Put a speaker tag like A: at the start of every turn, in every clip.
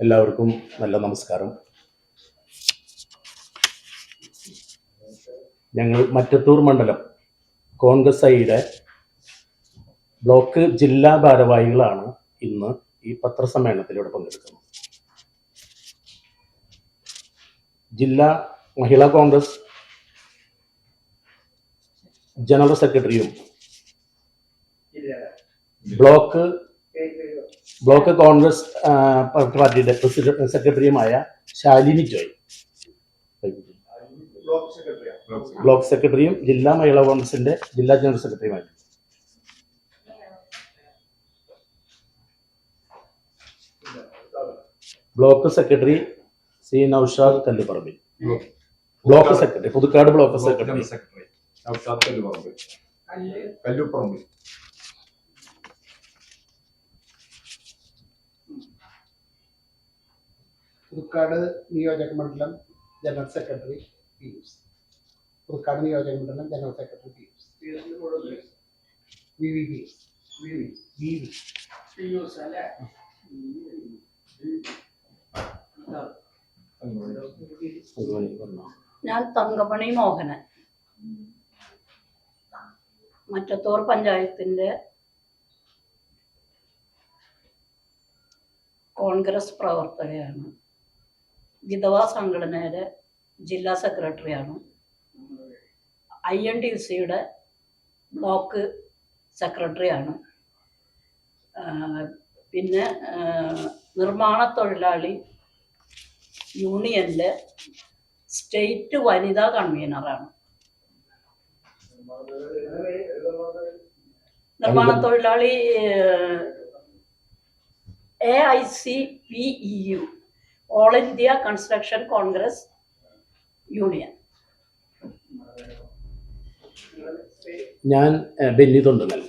A: എല്ലാവർക്കും നല്ല നമസ്കാരം. ഞങ്ങൾ മറ്റത്തൂർ മണ്ഡലം കോൺഗ്രസ് ഐയുടെ ബ്ലോക്ക് ജില്ലാ ഭാരവാഹികളാണ് ഇന്ന് ഈ പത്രസമ്മേളനത്തിലൂടെ പങ്കെടുക്കുന്നത്. ജില്ലാ മഹിളാ കോൺഗ്രസ് ജനറൽ സെക്രട്ടറിയും ബ്ലോക്ക് ബ്ലോക്ക് കോൺഗ്രസ് പാർട്ടിയുടെ പ്രസിഡന്റ് സെക്രട്ടറിയുമായ ശാലിനി ജോയ്. ബ്ലോക്ക് സെക്രട്ടറിയും? ജില്ലാ മഹിളാ കോൺഗ്രസിന്റെ ജില്ലാ general സെക്രട്ടറിയുമായി block secretary C Naushad Kalluparambil. Block secretary Puthukkad block secretary.
B: Secretary Naushad Kalluparambil.
C: കല്ല്.
D: പുതുക്കാട് നിയോജക മണ്ഡലം ജനറൽ സെക്രട്ടറി പീയൂസ് പുതുക്കാട് നിയോജക മണ്ഡലം general secretary V V P S V. V
C: അല്ലേ?
E: ഞാൻ തങ്കമണി മോഹനൻ. മറ്റത്തൂർ പഞ്ചായത്തിന്റെ കോൺഗ്രസ് പ്രവർത്തകയാണ്. വിധവാ സംഘടനയുടെ ജില്ലാ സെക്രട്ടറിയാണ്. ഐ എൻ ടി സിയുടെ ബ്ലോക്ക് സെക്രട്ടറിയാണ്. പിന്നെ നിർമ്മാണ തൊഴിലാളി യൂണിയനിലെ സ്റ്റേറ്റ് വനിതാ കൺവീനറാണ്. നിർമ്മാണ തൊഴിലാളി A I C P E U. All India construction Congress union
A: ഞാൻ ബെന്നി തൊണ്ടുങ്ങൽ.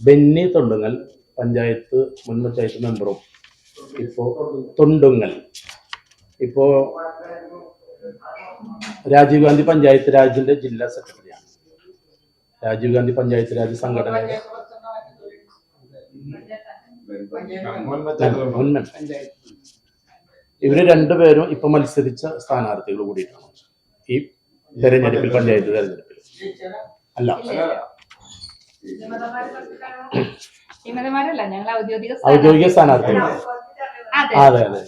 A: ബെന്നി തൊണ്ടുങ്ങൽ പഞ്ചായത്ത് മുൻ പഞ്ചായത്ത് മെമ്പറും ഇപ്പോൾ തൊണ്ടുങ്ങൽ. ഇപ്പോൾ രാജീവ് ഗാന്ധി പഞ്ചായത്ത് രാജിന്റെ ജില്ലാ സെക്രട്ടറിയാണ്. രാജീവ് ഗാന്ധി പഞ്ചായത്ത് രാജ് സംഘടന.
B: മുൻ
A: ഇവർ രണ്ടുപേരും ഇപ്പൊ മത്സരിച്ച സ്ഥാനാർത്ഥികൾ കൂടിയിട്ടാണ്? ഈ തെരഞ്ഞെടുപ്പിൽ പഞ്ചായത്ത് തെരഞ്ഞെടുപ്പിൽ. അല്ല.
F: ഔദ്യോഗിക
A: സ്ഥാനാർത്ഥികൾ
F: അതെ.
A: അതെ. അതെ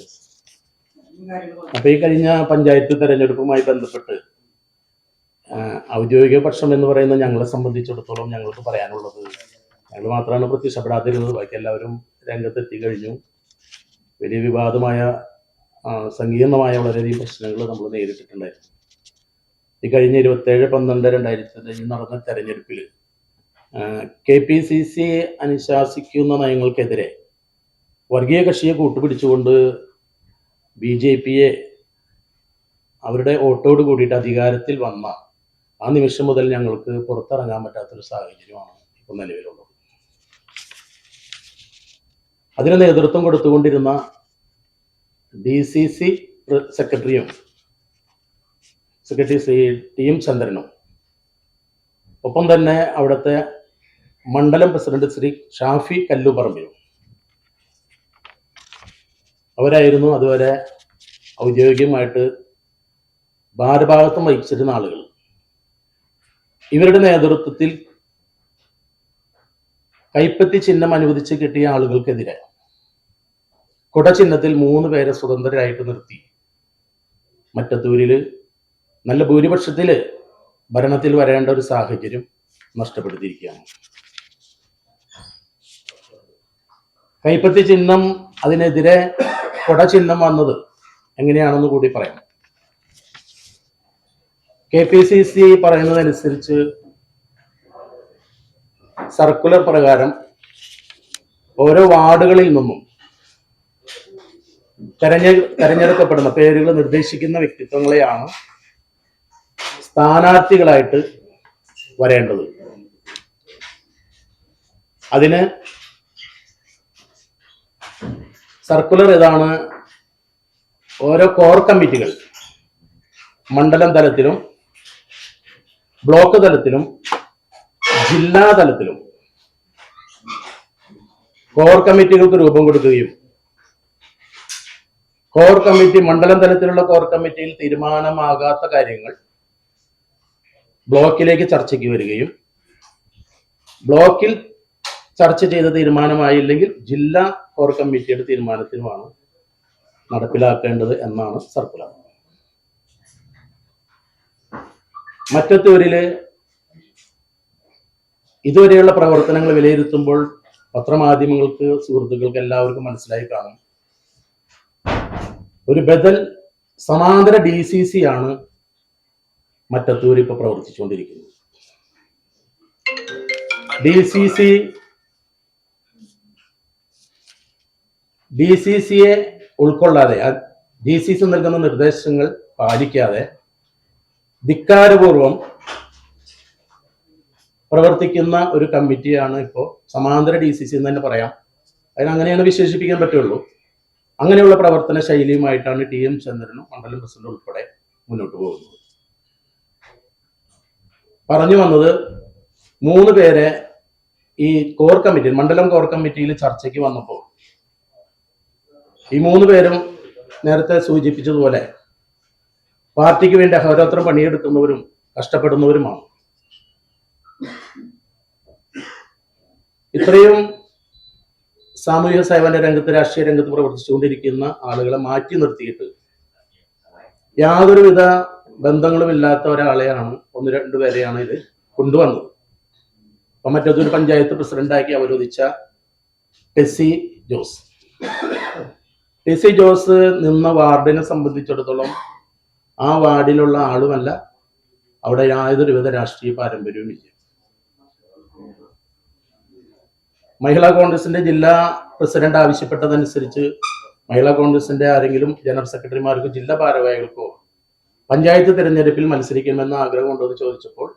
A: അപ്പൊ ഈ കഴിഞ്ഞ പഞ്ചായത്ത് തെരഞ്ഞെടുപ്പുമായി ബന്ധപ്പെട്ട് ഔദ്യോഗിക പക്ഷം എന്ന് പറയുന്നത് ഞങ്ങളെ സംബന്ധിച്ചിടത്തോളം ഞങ്ങൾക്ക് പറയാനുള്ളത് ഞങ്ങൾ മാത്രമാണ് പ്രത്യക്ഷപ്പെടാതിരുന്നത്. ബാക്കി എല്ലാവരും രംഗത്തെത്തി കഴിഞ്ഞു. വലിയ വിവാദമായ സങ്കീർണമായ വളരെയധികം പ്രശ്നങ്ങൾ നമ്മൾ നേരിട്ടിട്ടുണ്ടായിരുന്നു. ഈ കഴിഞ്ഞ ഇരുപത്തേഴ് പന്ത്രണ്ട് രണ്ടായിരത്തി നടന്ന തെരഞ്ഞെടുപ്പിൽ കെ പി സി സി അനുശാസിക്കുന്ന നയങ്ങൾക്കെതിരെ വർഗീയ കക്ഷിയെ കൂട്ടുപിടിച്ചുകൊണ്ട് ബി ജെ പിയെ അവരുടെ വോട്ടോട് കൂടിയിട്ട് അധികാരത്തിൽ വന്ന ആ നിമിഷം മുതൽ ഞങ്ങൾക്ക് പുറത്തിറങ്ങാൻ പറ്റാത്തൊരു സാഹചര്യമാണ് ഇപ്പോൾ നിലവിലുള്ളത്. അതിന് നേതൃത്വം കൊടുത്തുകൊണ്ടിരുന്ന ഡി സി സി സെക്രട്ടറിയും സെക്രട്ടറി ശ്രീ ടി എം ചന്ദ്രനും. ഒപ്പം തന്നെ അവിടുത്തെ മണ്ഡലം പ്രസിഡന്റ് ശ്രീ ഷാഫി കല്ലുപറമ്പിലും. അവരായിരുന്നു അതുവരെ ഔദ്യോഗികമായിട്ട് ഭാരഭാഗത്വം വഹിച്ചിരുന്ന ആളുകൾ. ഇവരുടെ നേതൃത്വത്തിൽ കൈപ്പത്തി ചിഹ്നം അനുവദിച്ച് കിട്ടിയ ആളുകൾക്കെതിരെ കുട ചിഹ്നത്തിൽ മൂന്ന് പേരെ സ്വതന്ത്രരായിട്ട് നിർത്തി. മറ്റത്തൂരിൽ നല്ല ഭൂരിപക്ഷത്തിൽ ഭരണത്തിൽ വരേണ്ട ഒരു സാഹചര്യം നഷ്ടപ്പെടുത്തിയിരിക്കുകയാണ്. കൈപ്പത്തി ചിഹ്നം അതിനെതിരെ കൊട ചിഹ്നം വന്നത് എങ്ങനെയാണെന്ന് കൂടി പറയാം. കെ പി സി സി പറയുന്നതനുസരിച്ച് സർക്കുലർ പ്രകാരം ഓരോ വാർഡുകളിൽ നിന്നും തെരഞ്ഞെ തെരഞ്ഞെടുക്കപ്പെടുന്ന പേരുകൾ നിർദ്ദേശിക്കുന്ന വ്യക്തിത്വങ്ങളെയാണ് സ്ഥാനാർത്ഥികളായിട്ട് വരേണ്ടത്. അതിന് സർക്കുലർ ഇതാണ് ഓരോ കോർ കമ്മിറ്റികൾ മണ്ഡലം തലത്തിലും ബ്ലോക്ക് തലത്തിലും ജില്ലാ തലത്തിലും കോർ കമ്മിറ്റികൾക്ക് രൂപം കൊടുക്കുകയും കോർ കമ്മിറ്റി മണ്ഡലം തലത്തിലുള്ള കോർ കമ്മിറ്റിയിൽ തീരുമാനമാകാത്ത കാര്യങ്ങൾ ബ്ലോക്കിലേക്ക് ചർച്ചയ്ക്ക് വരികയും ബ്ലോക്കിൽ ചർച്ച ചെയ്ത തീരുമാനമായില്ലെങ്കിൽ ജില്ലാ കോർ കമ്മിറ്റിയുടെ തീരുമാനത്തിനുമാണ് നടപ്പിലാക്കേണ്ടത് എന്നാണ് സർക്കുലർ. മറ്റത്തൂരിൽ ഇതുവരെയുള്ള പ്രവർത്തനങ്ങൾ വിലയിരുത്തുമ്പോൾ പത്രമാധ്യമങ്ങൾക്ക് സുഹൃത്തുക്കൾക്ക് എല്ലാവർക്കും മനസ്സിലായി കാണും. ഒരു ബദൽ സമാന്തര ഡി സി സി ആണ് മറ്റത്തൂർ ഇപ്പൊ പ്രവർത്തിച്ചുകൊണ്ടിരിക്കുന്നത്. D C C D C സിയെ ഉൾക്കൊള്ളാതെ ഡി സി സി നൽകുന്ന നിർദ്ദേശങ്ങൾ പാലിക്കാതെ ധിക്കാരപൂർവം പ്രവർത്തിക്കുന്ന ഒരു കമ്മിറ്റിയാണ് ഇപ്പോൾ സമാന്തര ഡി സി സി എന്ന് തന്നെ പറയാം. അതിനങ്ങനെയാണ് വിശേഷിപ്പിക്കാൻ പറ്റുള്ളൂ. അങ്ങനെയുള്ള പ്രവർത്തന ശൈലിയുമായിട്ടാണ് ടി എം ചന്ദ്രനും മണ്ഡലം പ്രസിഡന്റ് ഉൾപ്പെടെ മുന്നോട്ട് പോകുന്നത്. പറഞ്ഞു വന്നത് മൂന്ന് പേരെ ഈ കോർ കമ്മിറ്റി മണ്ഡലം കോർ കമ്മിറ്റിയിൽ ചർച്ചയ്ക്ക് വന്നപ്പോൾ. ഈ മൂന്ന് പേരും നേരത്തെ സൂചിപ്പിച്ചതുപോലെ പാർട്ടിക്ക് വേണ്ടി അഹോരാത്രം പണിയെടുക്കുന്നവരും കഷ്ടപ്പെടുന്നവരുമാണ്. ഇത്രയും സാമൂഹിക സേവന രംഗത്ത് രാഷ്ട്രീയ രംഗത്ത് പ്രവർത്തിച്ചുകൊണ്ടിരിക്കുന്ന ആളുകളെ മാറ്റി നിർത്തിയിട്ട് യാതൊരുവിധ ബന്ധങ്ങളും ഇല്ലാത്ത ഒരാളെയാണ് ഒന്ന് രണ്ടു പേരെയാണ് ഇത് കൊണ്ടുവന്നത്. അപ്പൊ മറ്റൊരു പഞ്ചായത്ത് പ്രസിഡന്റാക്കി അവരോധിച്ച ടെസി ജോസ്. ടെസി ജോസ് നിന്ന വാർഡിനെ സംബന്ധിച്ചിടത്തോളം ആ വാർഡിലുള്ള ആളുമല്ല അവിടെ യാതൊരുവിധ രാഷ്ട്രീയ പാരമ്പര്യവും ഇല്ല മഹിളാ കോൺഗ്രസിന്റെ ജില്ലാ പ്രസിഡന്റ് ആവശ്യപ്പെട്ടതനുസരിച്ച് മഹിളാ കോൺഗ്രസിന്റെ ആരെങ്കിലും ജനറൽ സെക്രട്ടറിമാർക്കോ ജില്ലാ ഭാരവാഹികൾക്കോ പഞ്ചായത്ത് തിരഞ്ഞെടുപ്പിൽ മത്സരിക്കണമെന്ന് ആഗ്രഹം ഉണ്ടോ എന്ന് ചോദിച്ചപ്പോൾ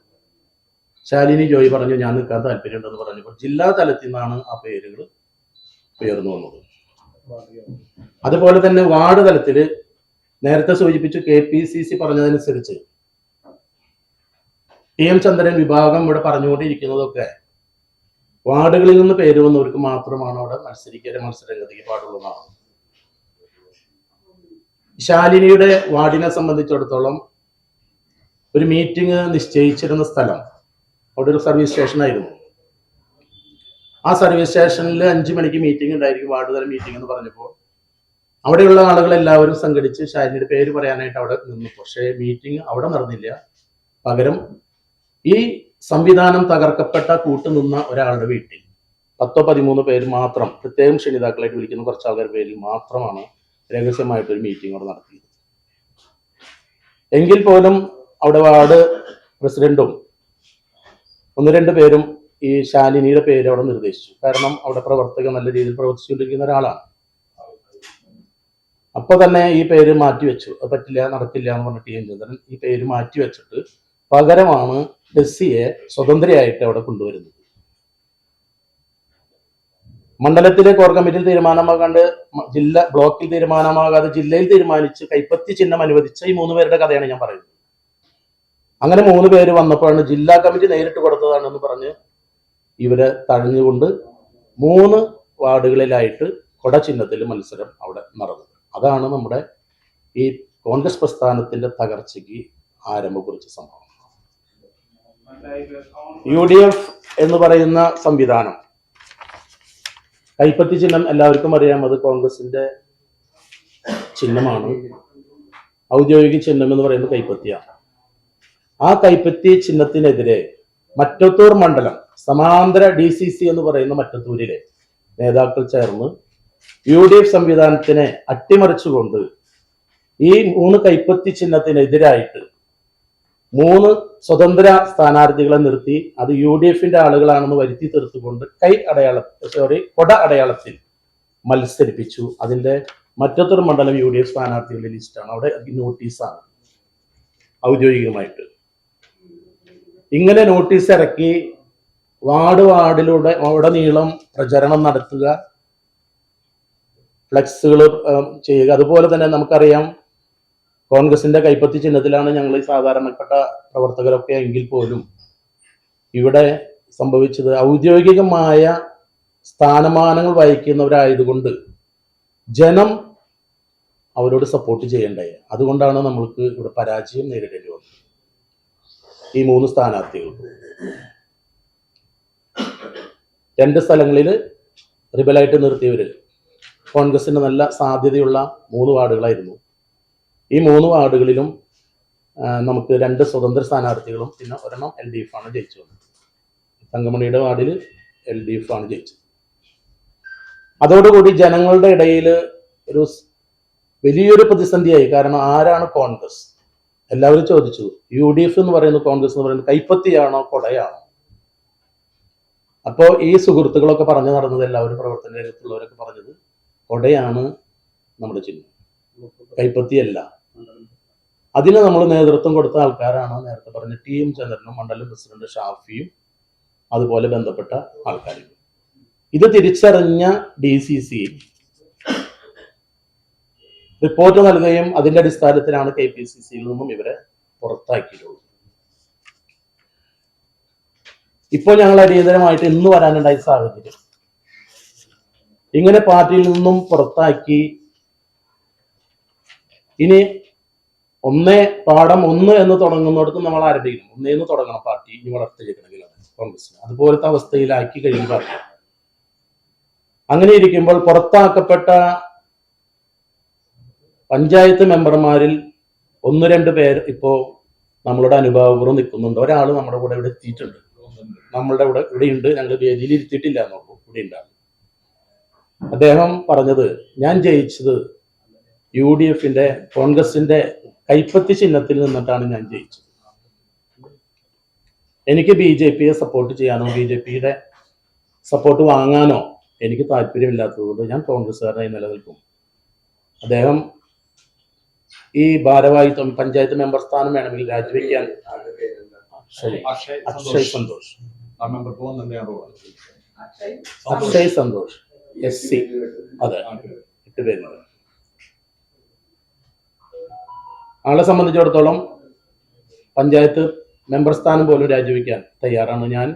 A: ശാലിനി ജോയി പറഞ്ഞു ഞാൻ നിൽക്കാൻ താല്പര്യമുണ്ടെന്ന് പറഞ്ഞപ്പോൾ ജില്ലാ തലത്തിൽ നിന്നാണ് ആ പേരുകൾ ഉയർന്നു വന്നത്. അതുപോലെ തന്നെ വാർഡ് തലത്തിൽ നേരത്തെ സൂചിപ്പിച്ചു കെ പി സി സി പറഞ്ഞതനുസരിച്ച് ടി എം ചന്ദ്രൻ വിഭാഗം ഇവിടെ പറഞ്ഞുകൊണ്ടിരിക്കുന്നതൊക്കെ വാർഡുകളിൽ നിന്ന് പേര് വന്നവർക്ക് മാത്രമാണ് അവിടെ മത്സരിക്കാൻ മത്സരഗതിക്ക് പാടുള്ളതാണ് ശാലിനിയുടെ വാർഡിനെ സംബന്ധിച്ചിടത്തോളം ഒരു മീറ്റിംഗ് നിശ്ചയിച്ചിരുന്ന സ്ഥലം അവിടെ ഒരു സർവീസ് സ്റ്റേഷൻ ആയിരുന്നു. ആ സർവീസ് സ്റ്റേഷനിൽ അഞ്ചു മണിക്ക് മീറ്റിംഗ് ഉണ്ടായിരിക്കും വാർഡ് തല മീറ്റിംഗ് എന്ന് പറഞ്ഞപ്പോൾ. അവിടെയുള്ള ആളുകൾ എല്ലാവരും സംഘടിച്ച് ശാലിനിയുടെ പേര് പറയാനായിട്ട് അവിടെ നിന്നു. പക്ഷേ മീറ്റിംഗ് അവിടെ നടന്നില്ല. പകരം ഈ സംവിധാനം തകർക്കപ്പെട്ട കൂട്ടുനിന്ന ഒരാളുടെ വീട്ടിൽ. പത്തോ പതിമൂന്നോ പേര് മാത്രം പ്രത്യേകം ക്ഷണിതാക്കളായിട്ട് വിളിക്കുന്ന കുറച്ച് ആൾക്കാർ പേരിൽ മാത്രമാണ് രഹസ്യമായിട്ട് ഒരു മീറ്റിംഗ് അവിടെ നടത്തിയത്. എങ്കിൽ പോലും അവിടെ വാർഡ് പ്രസിഡന്റും ഒന്ന് രണ്ട് പേരും ഈ ശാലിനിയുടെ പേര് അവിടെ നിർദ്ദേശിച്ചു. കാരണം അവിടെ പ്രവർത്തകൻ നല്ല രീതിയിൽ പ്രവർത്തിച്ചുകൊണ്ടിരിക്കുന്ന ഒരാളാണ്. അപ്പൊ തന്നെ ഈ പേര് മാറ്റിവെച്ചു. അത് പറ്റില്ല നടക്കില്ല എന്ന് പറഞ്ഞ ടി എൻ ചന്ദ്രൻ ഈ പേര് മാറ്റി വെച്ചിട്ട് പകരമാണ് ഡെസ്സിയെ സ്വതന്ത്രയായിട്ട് അവിടെ കൊണ്ടുവരുന്നത്. മണ്ഡലത്തിലെ കോർ കമ്മിറ്റിയിൽ തീരുമാനമാകാണ്ട് ജില്ല ബ്ലോക്കിൽ തീരുമാനമാകാതെ ജില്ലയിൽ തീരുമാനിച്ച് കൈപ്പത്തി ചിഹ്നം അനുവദിച്ച ഈ മൂന്ന് പേരുടെ കഥയാണ് ഞാൻ പറയുന്നത്. അങ്ങനെ മൂന്ന് പേര് വന്നപ്പോഴാണ് ജില്ലാ കമ്മിറ്റി നേരിട്ട് കൊടുത്തതാണെന്ന് പറഞ്ഞ് ഇവരെ തഴഞ്ഞുകൊണ്ട് മൂന്ന് വാർഡുകളിലായിട്ട് കൊട ചിഹ്നത്തിൽ മത്സരം അവിടെ നടന്നത്. അതാണ് നമ്മുടെ ഈ കോൺഗ്രസ് പ്രസ്ഥാനത്തിന്റെ തകർച്ചയ്ക്ക് ആരംഭം കുറിച്ച സംഭവം. യു ഡി എഫ് എന്ന് പറയുന്ന സംവിധാനം. കൈപ്പത്തി ചിഹ്നം എല്ലാവർക്കും അറിയാം. അത് കോൺഗ്രസിന്റെ ചിഹ്നമാണ്. ഔദ്യോഗിക ചിഹ്നം എന്ന് പറയുന്നത് കൈപ്പത്തിയാണ്. ആ കൈപ്പത്തി ചിഹ്നത്തിനെതിരെ മറ്റത്തൂർ മണ്ഡലം സമാന്തര ഡി സി സി എന്ന് പറയുന്ന മറ്റത്തൂരിലെ നേതാക്കൾ ചേർന്ന് യു ഡി എഫ് സംവിധാനത്തിനെ അട്ടിമറിച്ചുകൊണ്ട് ഈ മൂന്ന് കൈപ്പത്തി ചിഹ്നത്തിനെതിരായിട്ട് മൂന്ന് സ്വതന്ത്ര സ്ഥാനാർത്ഥികളെ നിർത്തി അത് യു ഡി എഫിന്റെ ആളുകളാണെന്ന് വരുത്തി തീർത്തുകൊണ്ട് കൈ അടയാള സോറി കൊട അടയാളത്തിൽ മത്സരിപ്പിച്ചു. അതിന്റെ മറ്റത്തൊരു മണ്ഡലം യു ഡി എഫ് സ്ഥാനാർത്ഥികളുടെ ലിസ്റ്റാണ് അവിടെ നോട്ടീസാണ് ഔദ്യോഗികമായിട്ട്. ഇങ്ങനെ നോട്ടീസ് ഇറക്കി വാർഡ് വാർഡിലൂടെ ഉടനീളം പ്രചരണം നടത്തുക ഫ്ലക്സുകൾ ചെയ്യുക. അതുപോലെ തന്നെ നമുക്കറിയാം കോൺഗ്രസിന്റെ കൈപ്പത്തി ചിഹ്നത്തിലാണ് ഞങ്ങൾ ഈ സാധാരണപ്പെട്ട പ്രവർത്തകരൊക്കെ എങ്കിൽ പോലും ഇവിടെ സംഭവിച്ചത്. ഔദ്യോഗികമായ സ്ഥാനമാനങ്ങൾ വഹിക്കുന്നവരായതുകൊണ്ട് ജനം അവരോട് സപ്പോർട്ട് ചെയ്യണ്ടേ? അതുകൊണ്ടാണ് നമ്മൾക്ക് ഇവിടെ പരാജയം നേരിടേണ്ടി വന്നത്. ഈ മൂന്ന് സ്ഥാനാർത്ഥികൾ രണ്ട് സ്ഥലങ്ങളിൽ റിബലായിട്ട് നിർത്തിയവര് കോൺഗ്രസിന് നല്ല സാധ്യതയുള്ള മൂന്ന് വാർഡുകളായിരുന്നു. ഈ മൂന്ന് വാർഡുകളിലും നമുക്ക് രണ്ട് സ്വതന്ത്ര സ്ഥാനാർത്ഥികളും പിന്നെ ഒരെണ്ണം എൽ ഡി എഫ് ആണ് ജയിച്ചു വന്നത്. തങ്കമണിയുടെ വാർഡിൽ എൽ ഡി എഫ് ആണ് ജയിച്ചത്. അതോടുകൂടി ജനങ്ങളുടെ ഇടയിൽ ഒരു വലിയൊരു പ്രതിസന്ധിയായി. കാരണം ആരാണ് കോൺഗ്രസ്? എല്ലാവരും ചോദിച്ചു. യു ഡി എഫ് എന്ന് പറയുന്നത് കോൺഗ്രസ് എന്ന് പറയുന്നത് കൈപ്പത്തിയാണോ കൊടയാണോ അപ്പോൾ ഈ സുഹൃത്തുക്കളൊക്കെ പറഞ്ഞു നടന്നത് എല്ലാവരും പ്രവർത്തന രംഗത്തുള്ളവരൊക്കെ പറഞ്ഞത് കൊടയാണ് നമ്മുടെ ചിഹ്നം. കൈപ്പത്തിയല്ല. അതിന് നമ്മൾ നേതൃത്വം കൊടുത്ത ആൾക്കാരാണ് നേരത്തെ പറഞ്ഞ ടി എം ചന്ദ്രനും മണ്ഡലം പ്രസിഡന്റ് ഷാഫിയും അതുപോലെ ബന്ധപ്പെട്ട ആൾക്കാരും. ഇത് തിരിച്ചറിഞ്ഞ ഡി സി സി റിപ്പോർട്ട് നൽകുകയും അതിന്റെ അടിസ്ഥാനത്തിലാണ് കെ പി സി സിയിൽ നിന്നും ഇവരെ പുറത്താക്കിയിട്ടുള്ളത്. ഇപ്പോൾ ഞങ്ങൾ അടിയന്തരമായിട്ട് ഇന്ന് വരാനുണ്ടായ സാഹചര്യം. ഇങ്ങനെ പാർട്ടിയിൽ നിന്നും പുറത്താക്കി ഇനി ഒന്നേ പാഠം ഒന്ന് എന്ന് തുടങ്ങുന്നിടത്ത് നമ്മൾ ആരംഭിക്കണം. ഒന്നേന്ന് തുടങ്ങണം പാർട്ടി ഇനി വളർത്തിയെടുക്കണമെങ്കിൽ കോൺഗ്രസിന് അതുപോലത്തെ അവസ്ഥയിലാക്കി കഴിയും പാർട്ടി അങ്ങനെ ഇരിക്കുമ്പോൾ പുറത്താക്കപ്പെട്ട പഞ്ചായത്ത് മെമ്പർമാരിൽ ഒന്ന് രണ്ട് പേർ ഇപ്പോ നമ്മളുടെ അനുഭാവപൂർവം നിൽക്കുന്നുണ്ട്. ഒരാൾ നമ്മുടെ കൂടെ ഇവിടെ എത്തിയിട്ടുണ്ട്. നമ്മളുടെ ഇവിടെ ഇവിടെയുണ്ട് ഞങ്ങൾ വേദിയിൽ ഇരുത്തിയിട്ടില്ല നോക്കൂ ഇവിടെ ഉണ്ടാകും. അദ്ദേഹം പറഞ്ഞത് ഞാൻ ജയിച്ചത് യു ഡി എഫിന്റെ കോൺഗ്രസിന്റെ കൈപ്പത്തി ചിഹ്നത്തിൽ നിന്നിട്ടാണ് ഞാൻ ജയിച്ചത്. എനിക്ക് ബി ജെ പിയെ സപ്പോർട്ട് ചെയ്യാനോ ബി ജെ പിയുടെ സപ്പോർട്ട് വാങ്ങാനോ എനിക്ക് താല്പര്യമില്ലാത്തതുകൊണ്ട് ഞാൻ കോൺഗ്രസ്സുകാരനായി നിലനിൽക്കും. അദ്ദേഹം ഈ ഭാരവാഹിത്വം പഞ്ചായത്ത് മെമ്പർ സ്ഥാനം വേണമെങ്കിൽ രാജിവെക്കാൻ
B: Akshay Santhosh.
C: Akshay
A: Santhosh S C. അതെ. ഇട്ട് പേരുണ്ട് ആളെ സംബന്ധിച്ചിടത്തോളം പഞ്ചായത്ത് മെമ്പർ സ്ഥാനം പോലും രാജിവെക്കാൻ തയ്യാറാണ്. ഞാൻ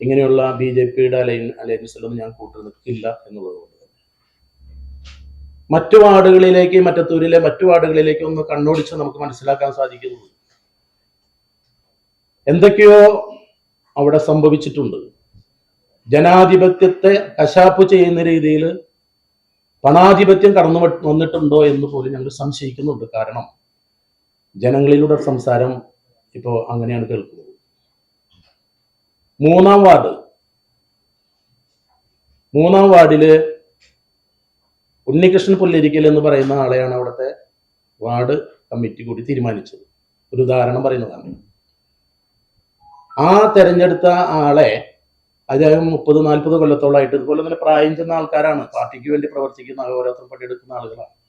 A: ഇങ്ങനെയുള്ള ബി ജെ പിയുടെ അലൈൻ അലയൻസിലൊന്നും ഞാൻ കൂട്ടു നിൽക്കില്ല എന്നുള്ളത് കൊണ്ട് തന്നെ. മറ്റു വാർഡുകളിലേക്ക് മറ്റത്തൂരിലെ മറ്റു വാർഡുകളിലേക്ക് ഒന്ന് കണ്ണോടിച്ച് നമുക്ക് മനസ്സിലാക്കാൻ സാധിക്കുന്നു എന്തൊക്കെയോ അവിടെ സംഭവിച്ചിട്ടുണ്ട്. ജനാധിപത്യത്തെ കശാപ്പ് ചെയ്യുന്ന രീതിയിൽ പണാധിപത്യം കടന്നു വന്നിട്ടുണ്ടോ എന്ന് പോലും ഞങ്ങൾ സംശയിക്കുന്നുണ്ട്. കാരണം ജനങ്ങളിലൂടെ സംസാരം ഇപ്പോൾ അങ്ങനെയാണ് കേൾക്കുന്നത്. മൂന്നാം വാർഡ്. മൂന്നാം വാർഡിൽ ഉണ്ണികൃഷ്ണൻ പുല്ലരിക്കൽ എന്ന് പറയുന്ന ആളെയാണ് അവിടുത്തെ വാർഡ് കമ്മിറ്റി കൂടി തീരുമാനിച്ചത്. ഒരു ഉദാഹരണം പറയുന്നതാണ്. ആ തെരഞ്ഞെടുത്ത ആളെ അദ്ദേഹം മുപ്പത് നാൽപ്പത് കൊല്ലത്തോളമായിട്ട് ഇതുപോലെ തന്നെ പ്രായം ചെന്ന ആൾക്കാരാണ്. പാർട്ടിക്ക് വേണ്ടി പ്രവർത്തിക്കുന്ന ഓരോരുത്തരും പണിയെടുക്കുന്ന ആളുകളാണ്.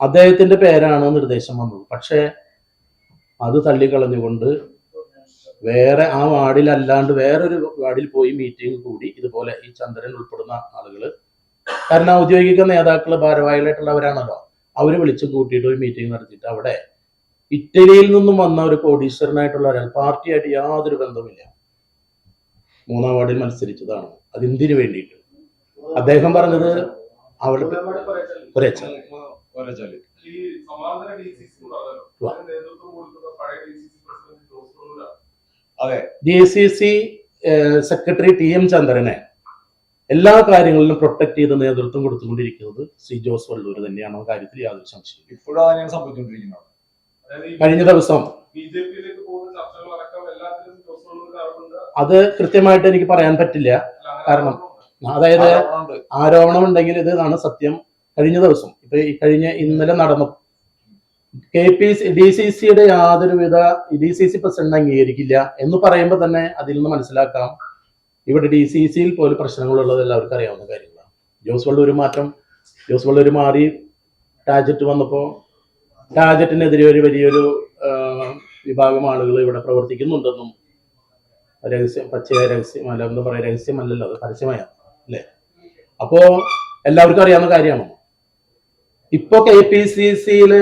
A: അദ്ദേഹത്തിന്റെ പേരാണ് നിർദ്ദേശം വന്നത്. പക്ഷേ അത് തള്ളിക്കളഞ്ഞുകൊണ്ട് വേറെ ആ വാർഡിൽ അല്ലാണ്ട് വേറൊരു വാർഡിൽ പോയി മീറ്റിംഗ് കൂടി ഇതുപോലെ ഈ ചന്ദ്രൻ ഉൾപ്പെടുന്ന ആളുകൾ കാരണം ഔദ്യോഗിക നേതാക്കൾ ഭാരവാഹികളായിട്ടുള്ളവരാണല്ലോ. അവർ വിളിച്ചു കൂട്ടിയിട്ട് ഒരു മീറ്റിംഗ് നടത്തിയിട്ട് അവിടെ ഇറ്റലിയിൽ നിന്നും വന്ന ഒരു കോടീശ്വരനായിട്ടുള്ള ഒരാൾ പാർട്ടിയായിട്ട് യാതൊരു ബന്ധമില്ല മൂന്നാം വാർഡിൽ മത്സരിച്ചതാണ്. അതെന്തിനു വേണ്ടിയിട്ട്. അദ്ദേഹം പറഞ്ഞത് അവിടെ ഒരേച്ച
B: ഒരച്ചാൽ
F: ഈ സമാന്തര ഡി സി സി നേതൃത്വം കൊടുക്കുന്ന പഴയ D C C president Jose
B: അതെ.
A: D C C secretary T M ചന്ദ്രനെ എല്ലാ കാര്യങ്ങളിലും പ്രൊട്ടക്ട് ചെയ്ത് നേതൃത്വം കൊടുത്തുകൊണ്ടിരിക്കുന്നത് സി ജോസ് വള്ളൂർ തന്നെയാണ് ആ കാര്യത്തിൽ യാതൊരു സംശയം
B: ഇപ്പോഴും അതന്നെയാണ് സംഭവിച്ചുകൊണ്ടിരിക്കുന്നത്
F: അതായത്
A: കഴിഞ്ഞ ദിവസം അത് കൃത്യമായിട്ട് എനിക്ക് പറയാൻ പറ്റില്ല. കാരണം അതായത് ആരോപണം ഉണ്ടെങ്കിൽ ഇതാണ് സത്യം. കഴിഞ്ഞ ദിവസം ഇപ്പൊ ഈ കഴിഞ്ഞ ഇന്നലെ നടന്നു. K P C D C സിയുടെ യാതൊരുവിധ ഡി സി സി പ്രസിഡന്റ് അംഗീകരിക്കില്ല എന്ന് പറയുമ്പോൾ തന്നെ അതിൽ നിന്ന് മനസ്സിലാക്കാം. ഇവിടെ ഡി സി സിയിൽ പോലും പ്രശ്നങ്ങളുള്ളത് എല്ലാവർക്കും അറിയാവുന്ന കാര്യങ്ങളാണ്. ജോസ് വള്ളൂർ മാറ്റം. ജോസ് വള്ളൂർ മാറി. ടാജറ്റ് വന്നപ്പോൾ ടാജറ്റിനെതിരെ ഒരു വലിയൊരു വിഭാഗം ആളുകൾ ഇവിടെ പ്രവർത്തിക്കുന്നുണ്ടെന്നും രഹസ്യം പച്ചയായ രഹസ്യം അല്ല എന്താ പറയുക രഹസ്യമല്ലല്ലോ അത് പരസ്യമായ അല്ലേ? അപ്പോൾ എല്ലാവർക്കും അറിയാവുന്ന കാര്യമാണ്. ഇപ്പൊ കെ പി സി സിയിൽ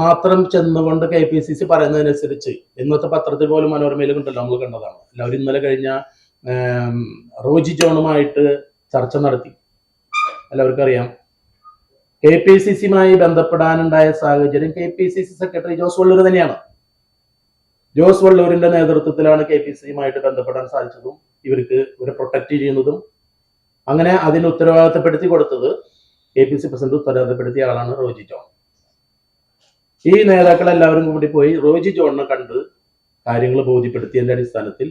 A: മാത്രം ചെന്നുകൊണ്ട് കെ പി സി സി പറയുന്നതിനനുസരിച്ച് ഇന്നത്തെ പത്രത്തിൽ പോലും മനോരമയിൽ കണ്ടല്ലോ നമ്മൾ കണ്ടതാണ്. എല്ലാവരും ഇന്നലെ കഴിഞ്ഞ റോജി ജോണുമായിട്ട് ചർച്ച നടത്തി. എല്ലാവർക്കും അറിയാം കെ പി സി സിയുമായി ബന്ധപ്പെടാനുണ്ടായ സാഹചര്യം K P C C secretary Jose Valloor തന്നെയാണ്. ജോസ് വള്ളൂരിന്റെ നേതൃത്വത്തിലാണ് കെ പി സിയുമായിട്ട് ബന്ധപ്പെടാൻ സാധിച്ചതും ഇവർക്ക് ഇവരെ പ്രൊട്ടക്ട് ചെയ്യുന്നതും. അങ്ങനെ അതിന് ഉത്തരവാദിത്തപ്പെടുത്തി കൊടുത്തത് കെ പി സി പ്രസിഡന്റ് ഉത്തരവാദിത്തപ്പെടുത്തിയ ആളാണ് റോജി ജോൺ. ഈ നേതാക്കൾ എല്ലാവരും കൂടി പോയി റോജി ജോണിനെ കണ്ട് കാര്യങ്ങൾ ബോധ്യപ്പെടുത്തിയതിന്റെ അടിസ്ഥാനത്തിൽ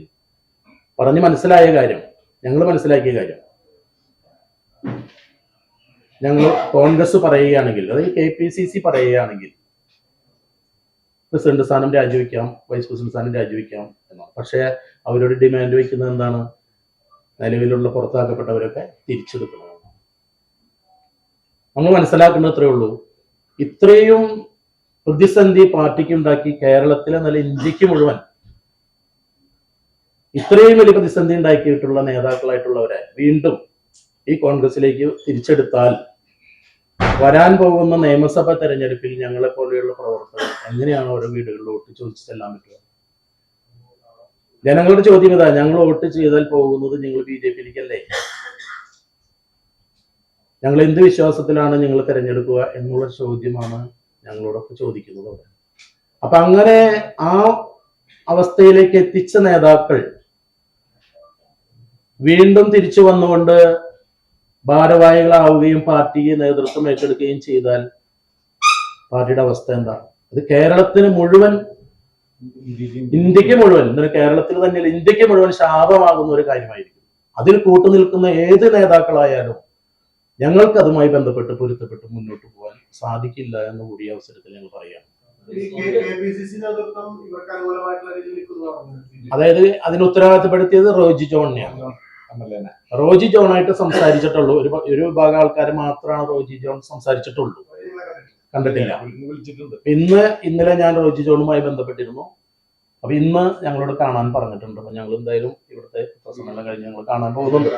A: പറഞ്ഞ് മനസ്സിലായ കാര്യം ഞങ്ങൾ മനസ്സിലാക്കിയ കാര്യം. ഞങ്ങൾ കോൺഗ്രസ് പറയുകയാണെങ്കിൽ അതായത് കെ പി സി സി പറയുകയാണെങ്കിൽ പ്രസിഡന്റ് സ്ഥാനം രാജിവെക്കാം വൈസ് പ്രസിഡന്റ് സ്ഥാനം രാജിവെക്കാം എന്നാണ്. പക്ഷേ അവരോട് ഡിമാൻഡ് വയ്ക്കുന്നത് എന്താണ്? നിലവിലുള്ള പുറത്താക്കപ്പെട്ടവരൊക്കെ തിരിച്ചെടുക്കണം. നമ്മൾ മനസ്സിലാക്കേണ്ടത് അത്രേ ഉള്ളൂ. ഇത്രയും പ്രതിസന്ധി പാർട്ടിക്ക് ഉണ്ടാക്കി കേരളത്തിലെ നല്ല ഇന്ത്യയ്ക്ക് മുഴുവൻ ഇത്രയും വലിയ പ്രതിസന്ധി ഉണ്ടാക്കിയിട്ടുള്ള നേതാക്കളായിട്ടുള്ളവരെ വീണ്ടും ഈ കോൺഗ്രസിലേക്ക് തിരിച്ചെടുത്താൽ വരാൻ പോകുന്ന നിയമസഭാ തെരഞ്ഞെടുപ്പിൽ ഞങ്ങളെ പോലെയുള്ള പ്രവർത്തകർ എങ്ങനെയാണ് ഓരോ വീടുകളിൽ വോട്ട് ചോദിച്ചു ചെല്ലാൻ പറ്റുക? ജനങ്ങളുടെ ചോദ്യം ഇതാ ഞങ്ങൾ വോട്ട് ചെയ്താൽ പോകുന്നത് നിങ്ങൾ ബി ജെ പിയിലേക്കല്ലേ? ഞങ്ങൾ എന്ത് വിശ്വാസത്തിലാണ് നിങ്ങൾ തിരഞ്ഞെടുക്കുക എന്നുള്ള ചോദ്യമാണ് ഞങ്ങളോടൊക്കെ ചോദിക്കുന്നത് അപ്പൊ അങ്ങനെ ആ അവസ്ഥയിലേക്ക് എത്തിച്ച നേതാക്കൾ വീണ്ടും തിരിച്ചു വന്നുകൊണ്ട് ഭാരവാഹികളാവുകയും പാർട്ടി നേതൃത്വം ഏറ്റെടുക്കുകയും ചെയ്താൽ പാർട്ടിയുടെ അവസ്ഥ എന്താ? അത് കേരളത്തിന് മുഴുവൻ ഇന്ത്യയ്ക്ക് മുഴുവൻ എന്നൊരു കേരളത്തിൽ തന്നെ ഇന്ത്യയ്ക്ക് മുഴുവൻ ശാപമാകുന്ന ഒരു കാര്യമായിരിക്കും. അതിൽ കൂട്ടുനിൽക്കുന്ന ഏത് നേതാക്കളായാലും ഞങ്ങൾക്ക് അതുമായി ബന്ധപ്പെട്ട് പൊരുത്തപ്പെട്ട് മുന്നോട്ട് പോകാൻ സാധിക്കില്ല എന്ന് കൂടി അവസരത്തിൽ ഞങ്ങൾ പറയുകയാണ്.
D: നിൽക്കുന്നു
A: അതായത് അതിന് ഉത്തരവാദിത്തപ്പെടുത്തിയത് റോജി ജോണിനെയാണ്. റോജി ജോണായിട്ട് സംസാരിച്ചിട്ടുള്ളൂ. ഒരു ഒരു വിഭാഗം ആൾക്കാർ മാത്രമാണ് റോജി ജോൺ സംസാരിച്ചിട്ടുള്ളൂ. കണ്ടിട്ടില്ല. ഇന്ന് ഇന്നലെ ഞാൻ റോജി ജോണുമായി ബന്ധപ്പെട്ടിരുന്നു. അപ്പൊ ഇന്ന് ഞങ്ങളോട് കാണാൻ പറഞ്ഞിട്ടുണ്ട്. അപ്പൊ ഞങ്ങൾ എന്തായാലും ഇവിടുത്തെ പ്രസംഗം കഴിഞ്ഞ് ഞങ്ങൾ കാണാൻ പോകുന്നുണ്ട്.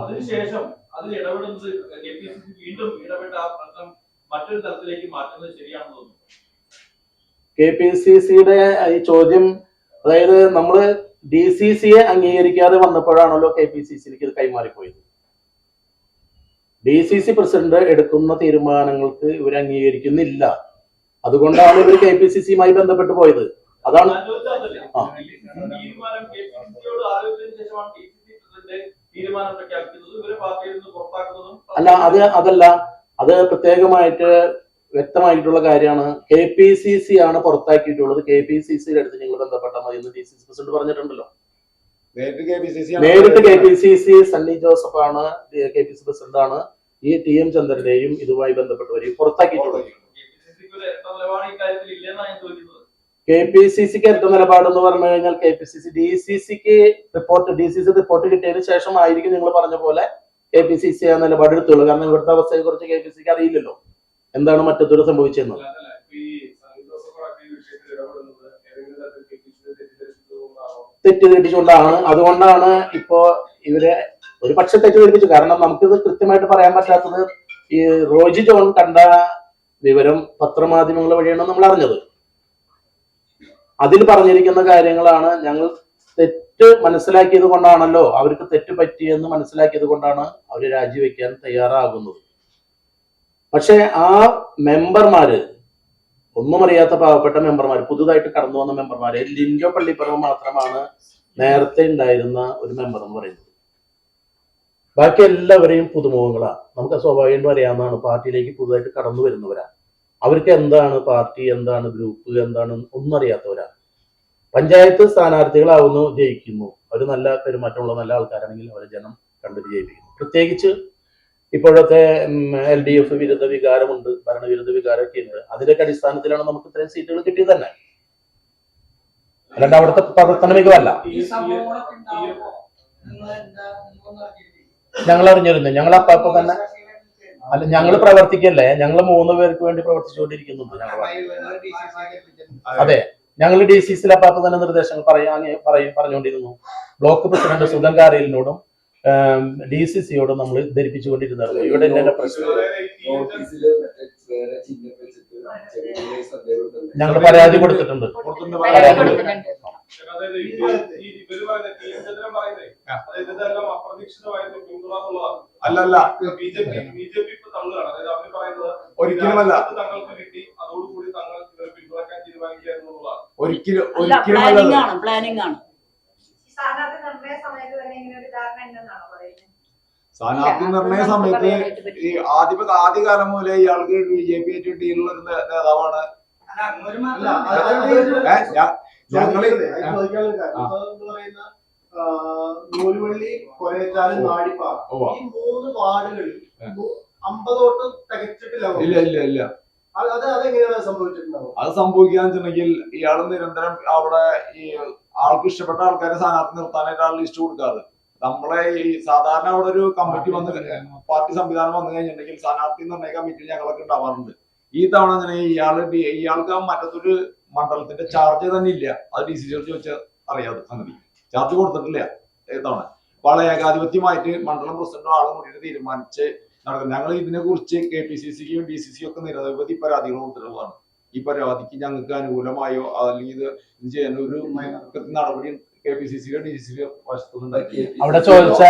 F: അതിനുശേഷം അതിൽ ഇടപെടുന്നത് പി സി സി വീണ്ടും ഇടപെട്ട് ആ പ്രശ്നം മറ്റൊരു തലത്തിലേക്ക് മാറ്റുന്നത് ശരിയാണെന്ന് തോന്നുന്നു.
A: കെ പി സി സിയുടെ ഈ ചോദ്യം അതായത് നമ്മൾ ഡി സി സിയെ അംഗീകരിക്കാതെ വന്നപ്പോഴാണല്ലോ കെ പി സി സിയിലേക്ക് ഇത് കൈമാറിപ്പോയത്. ഡി സി സി പ്രസിഡന്റ് എടുക്കുന്ന തീരുമാനങ്ങൾക്ക് ഇവർ അംഗീകരിക്കുന്നില്ല. അതുകൊണ്ടാണ് ഇവർ കെ പി സി സിയുമായി ബന്ധപ്പെട്ട് പോയത്. അതാണ് അല്ല അത് അതല്ല. അത് പ്രത്യേകമായിട്ട് വ്യക്തമായിട്ടുള്ള കാര്യമാണ്. കെ പി സി സി ആണ് പുറത്താക്കിയിട്ടുള്ളത്. കെ പി സി സിയുടെ അടുത്ത് നിങ്ങൾ ബന്ധപ്പെട്ടാൽ മതി എന്ന് ഡി സി സി പ്രസിഡന്റ് പറഞ്ഞിട്ടുണ്ടല്ലോ.
B: നേരിട്ട് K P C C
A: Sunny Joseph ആണ് കെ പി സി പ്രസിഡന്റ് ആണ്. ഈ ടി എം ചന്ദ്രനെയും ഇതുമായി ബന്ധപ്പെട്ടവരെയും പുറത്താക്കിയിട്ടുള്ളത്
F: കെ പി സി സിക്ക് ഇരട്ട നിലപാട്
A: എന്ന് പറഞ്ഞു കഴിഞ്ഞാൽ K P C C D C സിക്ക് report D C C report കിട്ടിയതിന് ശേഷം ആയിരിക്കും നിങ്ങൾ പറഞ്ഞ പോലെ കെ പി സി സി ആ നിലപാട് എടുത്തുള്ളൂ. കാരണം ഇവിടുത്തെ അവസ്ഥയെ കുറിച്ച് കെ പി സിക്ക് അറിയില്ലല്ലോ. എന്താണ് മറ്റത്തൂർ സംഭവിച്ചതെന്ന്? തെറ്റിദ്ധരിപ്പിച്ചുകൊണ്ടാണ് അതുകൊണ്ടാണ് ഇപ്പോ ഇവരെ ഒരു പക്ഷെ തെറ്റിദ്ധരിപ്പിച്ചു. കാരണം നമുക്കിത് കൃത്യമായിട്ട് പറയാൻ പറ്റാത്തത് ഈ റോജി ജോൺ കണ്ട വിവരം പത്രമാധ്യമങ്ങൾ വഴിയാണ് നമ്മൾ അറിഞ്ഞത്. അതിൽ പറഞ്ഞിരിക്കുന്ന കാര്യങ്ങളാണ് ഞങ്ങൾ തെറ്റ് മനസ്സിലാക്കിയത് കൊണ്ടാണല്ലോ അവർക്ക് തെറ്റ് പറ്റിയെന്ന് മനസ്സിലാക്കിയത് കൊണ്ടാണ് അവർ രാജിവെക്കാൻ തയ്യാറാകുന്നത്. പക്ഷെ ആ മെമ്പർമാര് ഒന്നും അറിയാത്ത പാവപ്പെട്ട മെമ്പർമാർ പുതുതായിട്ട് കടന്നു വന്ന മെമ്പർമാര് ലിൻഡോ പള്ളിപ്പറവ് മാത്രമാണ് നേരത്തെ ഉണ്ടായിരുന്ന ഒരു മെമ്പർ എന്ന് പറയുന്നത്. ബാക്കി എല്ലാവരെയും പുതുമുഖങ്ങളാണ് നമുക്ക് സ്വാഭാവികമായിട്ടും അറിയാവുന്നതാണ് പാർട്ടിയിലേക്ക് പുതുതായിട്ട് കടന്നു വരുന്നവരാ. അവർക്ക് എന്താണ് പാർട്ടി എന്താണ് ഗ്രൂപ്പ് എന്താണ് ഒന്നും അറിയാത്തവരാ പഞ്ചായത്ത് സ്ഥാനാർത്ഥികളാവുന്നു ജയിക്കുന്നു. അവർ നല്ല പെരുമാറ്റമുള്ള നല്ല ആൾക്കാരാണെങ്കിൽ അവരെ ജനം കണ്ടിട്ട് ജയിപ്പിക്കുന്നു. പ്രത്യേകിച്ച് ഇപ്പോഴത്തെ എൽ ഡി എഫ് വിരുദ്ധ വികാരമുണ്ട് ഭരണവിരുദ്ധ വികാരമൊക്കെ ഉണ്ട്. അതിലൊക്കെ അടിസ്ഥാനത്തിലാണ് നമുക്ക് ഇത്രയും സീറ്റുകൾ കിട്ടിയത് തന്നെ. അല്ലാണ്ട് അവിടുത്തെ പ്രവർത്തന മികവല്ല. ഞങ്ങൾ അറിഞ്ഞിരുന്നു ഞങ്ങൾ അപ്പൊ അപ്പൊ തന്നെ അല്ല ഞങ്ങൾ പ്രവർത്തിക്കല്ലേ? ഞങ്ങൾ മൂന്ന് പേർക്ക് വേണ്ടി പ്രവർത്തിച്ചുകൊണ്ടിരിക്കുന്നുണ്ട് ഞങ്ങൾ അതെ. ഞങ്ങൾ ഡി സി സിയിൽ അപ്പൊ തന്നെ നിർദ്ദേശങ്ങൾ പറയാൻ പറയും പറഞ്ഞുകൊണ്ടിരുന്നു. ബ്ലോക്ക് പ്രസിഡന്റ് സുധൻ കാരയിലിനോടും ഡി സി സിയോടും നമ്മൾ ധരിപ്പിച്ചുകൊണ്ടിരുന്നു ഇവിടെ എന്നെ പ്രശ്നം. ഞങ്ങൾ പരാതി കൊടുത്തിട്ടുണ്ട്.
F: അതായത് ഇവർ പറയുന്നത് ടി ചന്ദ്രൻ പറയുന്നത് അതായത് ഇതെല്ലാം അപ്രതീക്ഷിതമായിട്ട് പിന്തുണ
B: അല്ലല്ല.
F: B J P B J P ഇപ്പൊ തള്ളുകയാണ്. അതായത് അവർ പറയുന്നത്
B: ഒരിക്കലുമല്ല.
F: തങ്ങൾക്ക് കിട്ടി അതോടുകൂടി തങ്ങൾ ഇവരെ പിന്തുണയ്ക്കാൻ തീരുമാനിക്കുക എന്നുള്ളതാണ്.
B: ഒരിക്കലും
E: അല്ല
B: ഒരിക്കലും പ്ലാനിംഗ്
E: ആണ്
G: സ്ഥാനാർത്ഥി നിർണയ സമയത്ത് തന്നെ ഇങ്ങനെ ഒരു ധാരണ ഉണ്ടെന്നാണോ പറയുന്നത്?
B: സ്ഥാനാർത്ഥി നിർണയ സമയത്ത് ഈ ആദ്യ ആദ്യകാലം മുതലേ ഇയാൾക്ക് ബി ജെ പി ആയിട്ട് ഡീലുള്ള ഒരു നേതാവാണ്.
D: ഞങ്ങൾ നൂലുവള്ളി കൊലച്ചാലും നാടിപ്പാറ ഈ മൂന്ന് വാർഡുകളിൽ അമ്പതോട്ട് തികച്ചിട്ടില്ല
B: ഇല്ല ഇല്ല ഇല്ല.
D: അത് അത് അതെങ്ങനെയാണ് സംഭവിച്ചിട്ടുണ്ടാവുക?
B: അത് സംഭവിക്കാന്ന് വെച്ചിട്ടുണ്ടെങ്കിൽ ഇയാൾ നിരന്തരം അവിടെ ഈ ആൾക്ക് ഇഷ്ടപ്പെട്ട ആൾക്കാരെ സ്ഥാനാർത്ഥി നിർത്താനായിട്ട് ആൾ ലിസ്റ്റ് കൊടുക്കാറ്. നമ്മളെ ഈ സാധാരണ അവിടെ ഒരു കമ്മിറ്റി വന്നു പാർട്ടി സംവിധാനം വന്നു കഴിഞ്ഞിട്ടുണ്ടെങ്കിൽ സ്ഥാനാർത്ഥി നിർണയ കമ്മിറ്റി ഞങ്ങളൊക്കെ ഉണ്ടാവാറുണ്ട്. ഈ തവണ ഇയാൾ ഡി- ഇയാൾക്ക് മറ്റത്തൊരു മണ്ഡലത്തിന്റെ ചാർജ് തന്നെ ഇല്ല. അത് ഡി സി ചാർജ് വെച്ചാൽ അറിയാതെ സംഗതി. ചാർജ് കൊടുത്തിട്ടില്ല. ഏതാണ് തവണ വളരെ ഏകാധിപത്യമായിട്ട് മണ്ഡലം പ്രസിഡന്റ് ആളും കൂടിയിട്ട് തീരുമാനിച്ച് നടക്കുന്നത് ഞങ്ങൾ ഇതിനെ കുറിച്ച് കെ പി സി സിക്കും ഡി സി സിക്കും ഒക്കെ നിരവധി പരാതികൾ കൊടുത്തിട്ടുള്ളതാണ്. ഈ പരാതിക്ക് ഞങ്ങൾക്ക് അനുകൂലമായോ അല്ലെങ്കിൽ ഇത് ചെയ്യാൻ ഒരു നടപടി കെ പി സി സിയോ ഡി സി സിയോ
A: അവിടെ ചോദിച്ച.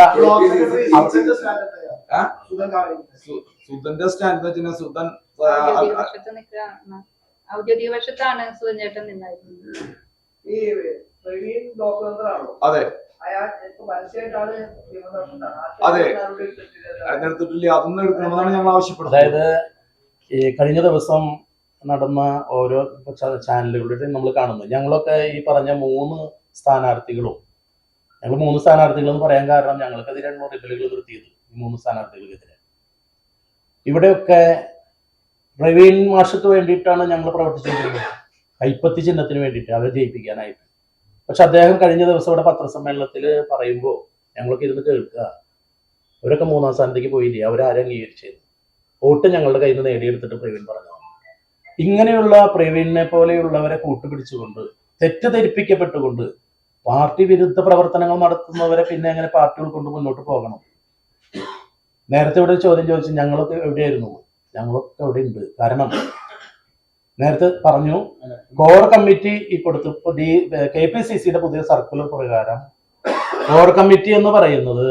D: സുധന്റെ
B: സ്റ്റാൻഡ് എന്ന് വെച്ചാൽ സുധൻ
H: ഔദ്യോഗിക പക്ഷത്താണ് സുധൻചേട്ടൻ നിന്നായിരുന്നത്.
C: ഈ പ്രവീൺ ബ്ലോക്ക് മെമ്പറാണോ
B: അതെ.
C: അയാൾ ഇപ്പൊ
B: അതെ. അതിനെടുത്തിട്ടില്ല അതൊന്നും എടുക്കണമെന്നാണ് ഞങ്ങൾ ആവശ്യപ്പെടുന്നത്.
A: അതായത് ഈ കഴിഞ്ഞ ദിവസം നടന്ന ഓരോ ച- ചാനലുകളുടെ നമ്മൾ കാണുന്നത് ഞങ്ങളൊക്കെ ഈ പറഞ്ഞ മൂന്ന് സ്ഥാനാർത്ഥികളും ഞങ്ങൾ മൂന്ന് സ്ഥാനാർത്ഥികളെന്ന് പറയാൻ കാരണം ഞങ്ങൾക്കെതിരെയാണ് റിബലുകൾ നിർത്തിയത് ഈ മൂന്ന് സ്ഥാനാർത്ഥികൾക്കെതിരെ. ഇവിടെയൊക്കെ പ്രവീൺ മാഷക്ക് വേണ്ടിയിട്ടാണ് ഞങ്ങൾ പ്രവർത്തിച്ചിരിക്കുന്നത്. കൈപ്പത്തി ചിഹ്നത്തിന് വേണ്ടിയിട്ട് അവരെ ജയിപ്പിക്കാനായിട്ട്. പക്ഷെ അദ്ദേഹം കഴിഞ്ഞ ദിവസം ഇവിടെ പത്രസമ്മേളനത്തിൽ പറയുമ്പോൾ ഞങ്ങളൊക്കെ ഇരുന്ന് കേൾക്കുക. അവരൊക്കെ മൂന്നാം സ്ഥാനത്തേക്ക് പോയില്ലേ? അവരാരും അംഗീകരിച്ചത് വോട്ട് ഞങ്ങളുടെ കയ്യിൽ നിന്ന് നേടിയെടുത്തിട്ട് പ്രവീൺ പറഞ്ഞു ഇങ്ങനെയുള്ള പ്രവീണിനെ പോലെയുള്ളവരെ കൂട്ടുപിടിച്ചുകൊണ്ട് തെറ്റിദ്ധരിപ്പിക്കപ്പെട്ടുകൊണ്ട് പാർട്ടി വിരുദ്ധ പ്രവർത്തനങ്ങൾ നടത്തുന്നവരെ പിന്നെ എങ്ങനെ പാർട്ടികൾ കൊണ്ട് മുന്നോട്ട് പോകണം. നേരത്തെ ഇവിടെ ചോദ്യം ചോദിച്ചു ഞങ്ങളൊക്കെ എവിടെയായിരുന്നു? ഞങ്ങളൊക്കെ അവിടെ ഉണ്ട്. കാരണം നേരത്തെ പറഞ്ഞു കോർ കമ്മിറ്റി ഈ കൊടുത്തു. കെ പി സി സിയുടെ പുതിയ സർക്കുലർ പ്രകാരം കോർ കമ്മിറ്റി എന്ന് പറയുന്നത്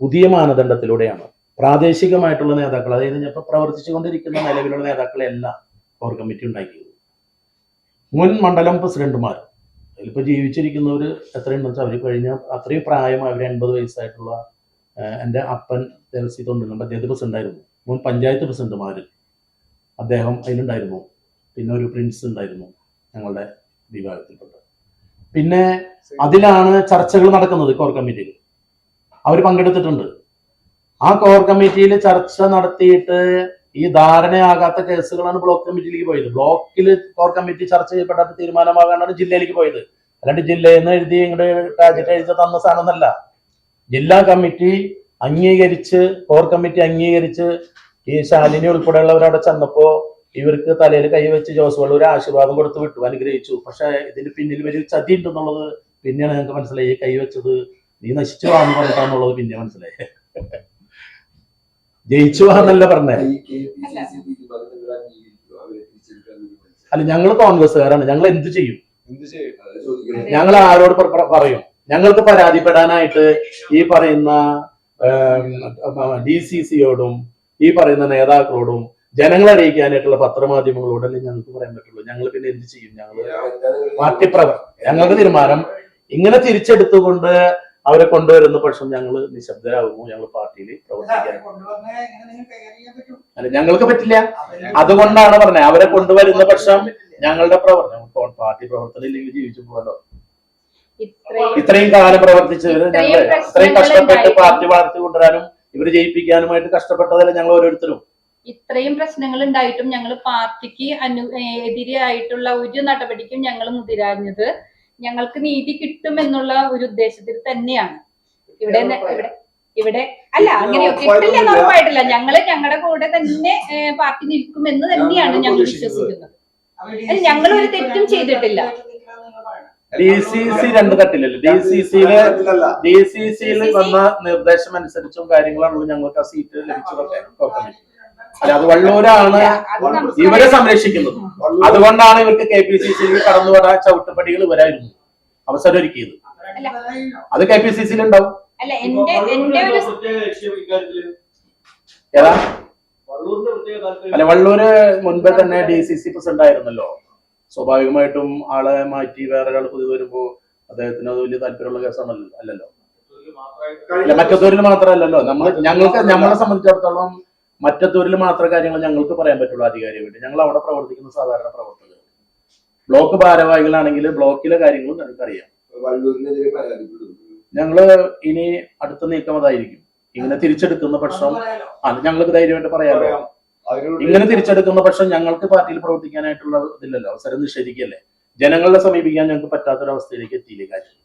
A: പുതിയ മാനദണ്ഡത്തിലൂടെയാണ്. പ്രാദേശികമായിട്ടുള്ള നേതാക്കൾ അതായത് ഇപ്പോൾ പ്രവർത്തിച്ചുകൊണ്ടിരിക്കുന്ന നിലവിലുള്ള നേതാക്കളെല്ലാം കോർ കമ്മിറ്റി ഉണ്ടാക്കിയത്. മുൻ മണ്ഡലം പ്രസിഡന്റുമാർ അതിലിപ്പോൾ ജീവിച്ചിരിക്കുന്നവർ എത്രയുണ്ടെന്ന് വെച്ചാൽ അവർ കഴിഞ്ഞ അത്രയും പ്രായം അവർ എൺപത് വയസ്സായിട്ടുള്ള എന്റെ അപ്പൻ ദേവസ്വം തൊണ്ടിരുന്നു അദ്ദേഹത്തെ പ്രസിഡന്റായിരുന്നു മുൻ പഞ്ചായത്ത് പ്രസിഡന്റുമാർ അദ്ദേഹം അതിലുണ്ടായിരുന്നു. പിന്നെ ഒരു പ്രിൻസ് ഉണ്ടായിരുന്നു ഞങ്ങളുടെ വിഭാഗത്തിൽപ്പെട്ട്. പിന്നെ അതിലാണ് ചർച്ചകൾ നടക്കുന്നത് കോർ കമ്മിറ്റിയിൽ അവർ പങ്കെടുത്തിട്ടുണ്ട്. ആ കോർ കമ്മിറ്റിയിൽ ചർച്ച നടത്തിയിട്ട് ഈ ധാരണയാകാത്ത കേസുകളാണ് ബ്ലോക്ക് കമ്മിറ്റിയിലേക്ക് പോയത്. ബ്ലോക്കിൽ കോർ കമ്മിറ്റി ചർച്ച ചെയ്യപ്പെടാത്ത തീരുമാനമാകാനാണ് ജില്ലയിലേക്ക് പോയത്. അല്ലാണ്ട് ജില്ലയിൽ നിന്ന് എഴുതി ഇങ്ങോട്ട് ടാജറ്റ് എഴുതി തന്ന സാധനമൊന്നല്ല. ജില്ലാ കമ്മിറ്റി അംഗീകരിച്ച് കോർ കമ്മിറ്റി അംഗീകരിച്ച് ഈ ശാലിനി ഉൾപ്പെടെയുള്ളവരവിടെ ചെന്നപ്പോ ഇവർക്ക് തലയിൽ കൈവച്ച് ജോസ് വള്ള ഒരു ആശീർവാദം കൊടുത്ത് വിട്ടു അനുഗ്രഹിച്ചു. പക്ഷെ ഇതിന് പിന്നിൽ വലിയ ചതി ഉണ്ടെന്നുള്ളത് പിന്നെയാണ് ഞങ്ങൾക്ക് മനസ്സിലായി. കൈവച്ചത് നീ നശിച്ചു വാന്ന് പറഞ്ഞിട്ടാന്നുള്ളത് പിന്നെ മനസ്സിലായി. ജയിച്ചു വാന്നല്ല പറഞ്ഞേ. അല്ല ഞങ്ങൾ കോൺഗ്രസ്സുകാരാണ്. ഞങ്ങൾ എന്ത് ചെയ്യും? ഞങ്ങൾ ആരോട് പറയും? ഞങ്ങൾക്ക് പരാതിപ്പെടാനായിട്ട് ഈ പറയുന്ന ഡി സി സിയോടും ഈ പറയുന്ന നേതാക്കളോടും ജനങ്ങളെ അറിയിക്കാനായിട്ടുള്ള പത്രമാധ്യമങ്ങളോടല്ലേ ഞങ്ങൾക്ക് പറയാൻ പറ്റുള്ളൂ. ഞങ്ങൾ പിന്നെ എന്ത് ചെയ്യും? ഞങ്ങൾ പാർട്ടി പ്രവർ ഞങ്ങളുടെ തീരുമാനം ഇങ്ങനെ തിരിച്ചെടുത്തുകൊണ്ട് അവരെ കൊണ്ടുവരുന്ന പക്ഷം ഞങ്ങൾ നിശബ്ദരാകുമോ ഞങ്ങൾ പാർട്ടിയിൽ പ്രവർത്തിക്കാൻ. അല്ല ഞങ്ങൾക്ക് പറ്റില്ല. അതുകൊണ്ടാണ് പറഞ്ഞത്. അവരെ കൊണ്ടുവരുന്ന പക്ഷം ഞങ്ങളുടെ പ്രവർത്തനം പാർട്ടി പ്രവർത്തനം ഇല്ലെങ്കിൽ ജീവിച്ചു പോകാലോ.
H: ഇത്രയും
A: കാലം പ്രവർത്തിച്ചവര് ഞങ്ങൾ
H: ഇത്രയും
A: കഷ്ടപ്പെട്ട് പാർട്ടി വളർത്തി കൊണ്ടുവരാനും ഇവർ ജയിപ്പിക്കാനുമായിട്ട് കഷ്ടപ്പെട്ടതല്ല ഞങ്ങൾ ഓരോരുത്തരും?
H: ഇത്രയും പ്രശ്നങ്ങൾ ഉണ്ടായിട്ടും ഞങ്ങൾ പാർട്ടിക്ക് അനു എതിരായിട്ടുള്ള ഒരു നടപടിക്കും ഞങ്ങൾ മുതിരാഞ്ഞത്. ഞങ്ങൾക്ക് നീതി കിട്ടും എന്നുള്ള ഒരു ഉദ്ദേശത്തിൽ തന്നെയാണ്. ഇവിടെ ഇവിടെ ഇവിടെ അല്ല അങ്ങനെ കിട്ടില്ല എന്ന് ഉറപ്പായിട്ടില്ല. ഞങ്ങൾ ഞങ്ങളുടെ കൂടെ തന്നെ പാർട്ടി പാർട്ടി നിൽക്കുമെന്ന് തന്നെയാണ് ഞങ്ങൾ വിശ്വസിക്കുന്നത്. ഞങ്ങൾ ഒരു തെറ്റും ചെയ്തിട്ടില്ല.
A: ഡി സി സി രണ്ട് തട്ടിലല്ലേ? ഡി സി
B: സിയിൽ
A: ഡി സി സിയിൽ വന്ന നിർദ്ദേശം അനുസരിച്ചും കാര്യങ്ങളാണല്ലോ ഞങ്ങൾക്ക് ആ സീറ്റ് ലഭിച്ചതൊക്കെ അല്ല അത് വള്ളൂരാണ് ഇവരെ സംരക്ഷിക്കുന്നത്. അതുകൊണ്ടാണ് ഇവർക്ക് കെ പി സി സിയിൽ കടന്നുവരാൻ ചവിട്ടുപടികൾ വരായിരുന്നു. അവസരം ഒരുക്കിയത്. അത് കെ പി സി സിയിൽ ഉണ്ടാവും ഏതാ? അല്ല വള്ളൂര് മുൻപേ തന്നെ ഡി സി സി പ്രസിഡന്റ് ആയിരുന്നല്ലോ. സ്വാഭാവികമായിട്ടും ആളെ മാറ്റി വേറെ ഒരാൾ പുതിയത് വരുമ്പോ അദ്ദേഹത്തിന് അത് വലിയ താല്പര്യമുള്ള കേസാണല്ലോ അല്ലല്ലോ? അല്ല മറ്റത്തൂരിൽ മാത്രമല്ലല്ലോ. നമ്മൾ ഞങ്ങൾക്ക് നമ്മളെ സംബന്ധിച്ചിടത്തോളം മറ്റത്തൂരിൽ മാത്രം കാര്യങ്ങൾ ഞങ്ങൾക്ക് പറയാൻ പറ്റുള്ളൂ ആധികാരികമായിട്ട് ഞങ്ങൾ അവിടെ പ്രവർത്തിക്കുന്ന സാധാരണ പ്രവർത്തകർ. ബ്ലോക്ക് ഭാരവാഹികളാണെങ്കിൽ ബ്ലോക്കിലെ കാര്യങ്ങളും ഞങ്ങൾക്കറിയാം. ഞങ്ങൾ ഇനി അടുത്ത നീക്കം അതായിരിക്കും. ഇങ്ങനെ തിരിച്ചെടുക്കുന്ന പക്ഷം അത് ഞങ്ങൾക്ക് ധൈര്യമായിട്ട് പറയാമല്ലോ ഇങ്ങനെ തിരിച്ചെടുക്കുന്ന പക്ഷെ ഞങ്ങൾക്ക് പാർട്ടിയിൽ പ്രവർത്തിക്കാനായിട്ടുള്ള ഇതില്ലല്ലോ. അവസരം നിഷേധിക്കല്ലേ ജനങ്ങളെ സമീപിക്കാൻ ഞങ്ങൾക്ക് പറ്റാത്തൊരവസ്ഥയിലേക്ക് എത്തിയില്ലേ കാര്യം?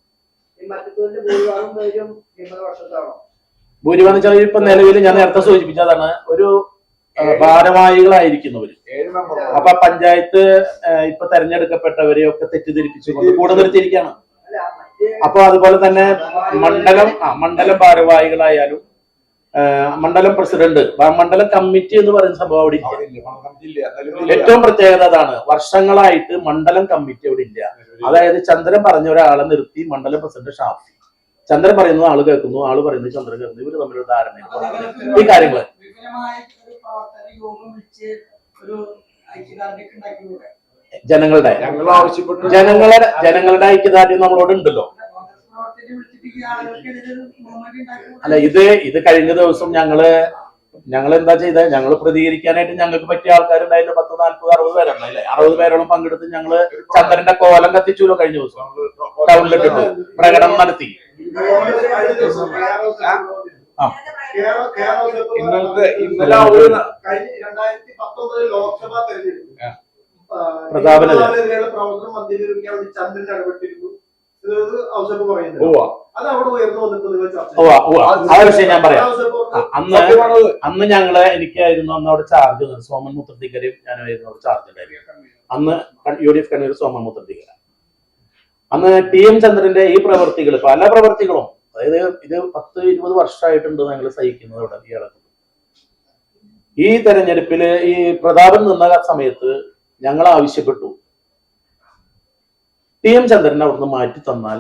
C: ഭൂരിഭാഗം
A: ചെറിയ വെച്ചാൽ ഇപ്പൊ നിലവിൽ ഞാൻ നേരത്തെ സൂചിപ്പിച്ചതാണ് ഒരു ഭാരവാഹികളായിരിക്കുന്നവര് അപ്പൊ പഞ്ചായത്ത് ഇപ്പൊ തെരഞ്ഞെടുക്കപ്പെട്ടവരെ ഒക്കെ തെറ്റിദ്ധരിപ്പിച്ചുകൊണ്ട് കൂടെ നിർത്തിയിരിക്കുകയാണ്. അപ്പൊ അതുപോലെ തന്നെ മണ്ഡലം മണ്ഡലം ഭാരവാഹികളായാലും മണ്ഡലം പ്രസിഡന്റ് മണ്ഡലം കമ്മിറ്റി എന്ന് പറയുന്ന സംഭവം അവിടെ ഇല്ല. ഏറ്റവും പ്രത്യേകത അതാണ് വർഷങ്ങളായിട്ട് മണ്ഡലം കമ്മിറ്റി അവിടെ ഇല്ല. അതായത് ചന്ദ്രൻ പറഞ്ഞ ഒരാളെ നിർത്തി മണ്ഡലം പ്രസിഡന്റ് ഷാഫി. ചന്ദ്രൻ പറയുന്നു ആൾ കേൾക്കുന്നു ആൾ പറയുന്നു ചന്ദ്രൻ കേൾക്കുന്നു. ഇവർ തമ്മിലൊരു ധാരണ ഈ
C: ഉണ്ടാക്കിക്കൂടെ?
A: ജനങ്ങളുടെ ജനങ്ങളുടെ ജനങ്ങളുടെ ഐക്യദാർഢ്യം നമ്മളോട് ഉണ്ടല്ലോ
C: കോൺഗ്രസ് പ്രവർത്തനം വിളിച്ചിട്ട് ഈ ആളുകൾക്കെതിരെ ഒരു മൂവ്മെന്റ് ഉണ്ടാക്കിക്കൂടെ
A: അല്ല ഇത് ഇത് കഴിഞ്ഞ ദിവസം ഞങ്ങൾ ഞങ്ങൾ എന്താ ചെയ്തത് ഞങ്ങൾ പ്രതികരിക്കാനായിട്ട് ഞങ്ങൾക്ക് പറ്റിയ ആൾക്കാരുണ്ടായില്ല പത്ത് നാല്പത് അറുപത് പേരുണ്ടായില്ലേ അറുപത് പേരോളം പങ്കെടുത്ത് ഞങ്ങൾ ചന്ദ്രന്റെ കോലം കത്തിച്ചുല്ലോ കഴിഞ്ഞ ദിവസം. ടൗണിലിട്ടിട്ട് പ്രകടനം നടത്തി. പ്രതാപനല്ലേ
B: ഇന്നലത്തെ ഇന്നലെ അവർ
D: കഴിഞ്ഞ രണ്ടായിരത്തി പത്തൊമ്പതിൽ ലോക്സഭാ തെരഞ്ഞെടുപ്പ്
A: പ്രതാപനെതിരെ.
D: പ്രവർത്തനം ചന്ദ്രൻ ഇടപെട്ടിരുന്നു. അത്
A: വിഷയം ഞാൻ പറയാം. അന്ന് അന്ന് ഞങ്ങൾ എനിക്കായിരുന്നു അന്ന് അവിടെ ചാർജ് സോമൻ മുത്തർത്തിക്കരയും ഞാനായിരുന്നു അവിടെ ചാർജ് ഉണ്ടായിരുന്നു അന്ന് U D F Kannur Soman Mutharthikkara. അന്ന് ടി എം ചന്ദ്രന്റെ ഈ പ്രവർത്തികൾ പല പ്രവർത്തികളും അതായത് ഇത് പത്ത് ഇരുപത് വർഷമായിട്ടുണ്ട് ഞങ്ങൾ സഹിക്കുന്നത് ഇവിടെ ഈ ഇളക്കം ഈ തെരഞ്ഞെടുപ്പിൽ ഈ പ്രതാപൻ നിന്ന സമയത്ത് ഞങ്ങൾ ആവശ്യപ്പെട്ടു. ടി എം ചന്ദ്രൻ അവിടുന്ന് മാറ്റി തന്നാൽ